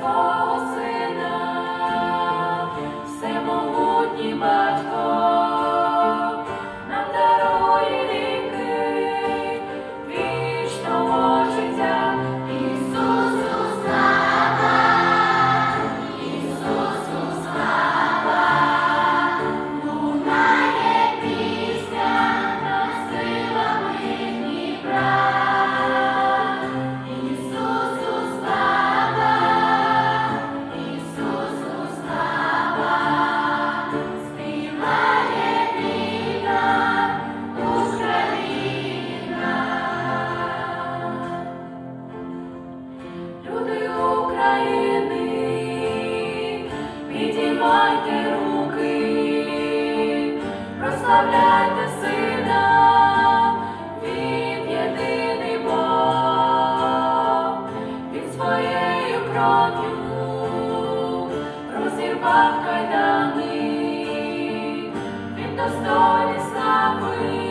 all. України, підіймайте руки, прославляйте сина, він єдиний Бог, під своєю кров'ю розірвав кайдани, він достойний слави.